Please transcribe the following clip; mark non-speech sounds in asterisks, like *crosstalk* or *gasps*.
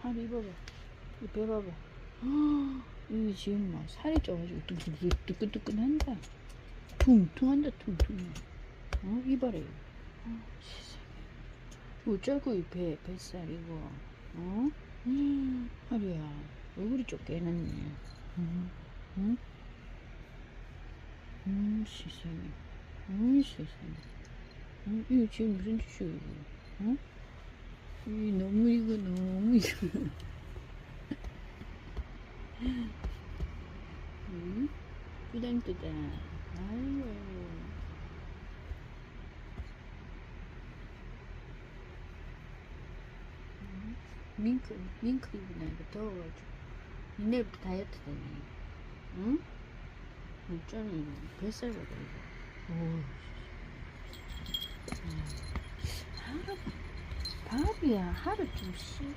하루 입어봐. 이 배 봐봐. *gasps* 이거 지금 막 살이 쪄가지고 뜨끈뜨끈뜨끈한다. 퉁퉁한다, 퉁퉁. 어, 이봐라. 어, 세상에. 어쩌고 이 배, 뱃살, 이거. 어? *gasps* 음, 하루야, 얼굴이 좀 깨났네. 응? 응? 음, 세상에. 음, 세상에. 음, 이거 지금 무슨 짓이야, 이거. 어? 이 너무 이거 너무 이거. 응? 뚜당뚜당. 아이고. 응? 밍크, 밍크 입으나 이거 더워가지고. 이내부터 다이어트 되네. 응? 어쩌니 이거. 뱃살 봐봐, 이거. 오. How ya you türlü şey.